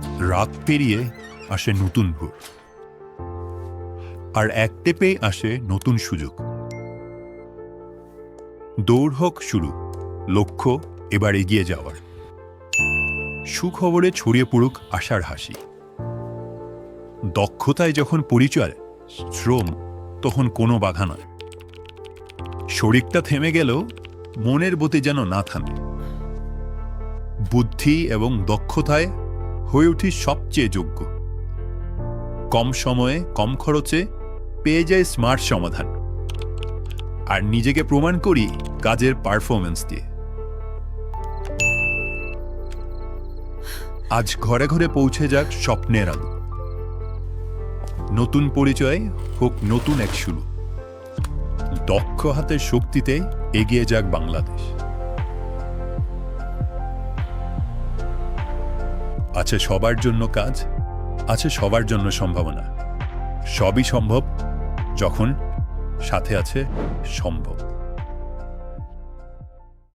রাত পেরিয়ে আসে নতুন ভোর। আর এক টেপে আসে নতুন সুযোগ। দৌড় হোক শুরু, লক্ষ্য এবার এগিয়ে যাওয়ার। সুখবরে ছড়িয়ে পড়ুক আশার হাসি। দক্ষতায় যখন পরিচয়, শ্রম, তখন কোনো বাধা নয়। শরীরটা থেমে গেলেও মনের গতি যেন না থামে। বুদ্ধি এবং দক্ষতায় হয়ে উঠি সবচেয়ে যোগ্য। কম সময়ে, কম খরচে পেয়ে যায় স্মার্ট সমাধান। আর নিজেকে প্রমাণ করি কাজের পারফরমেন্স দিয়ে। আজ ঘরে ঘরে পৌঁছে যাক স্বপ্নের আলো। নতুন পরিচয় হোক নতুন এক শুরু। দক্ষ হাতের শক্তিতে এগিয়ে যাক বাংলাদেশ। আছে সবার জন্য কাজ আছে সবার জন্য সম্ভাবনা। সবই সম্ভব যখন সাথে আছে সম্ভব।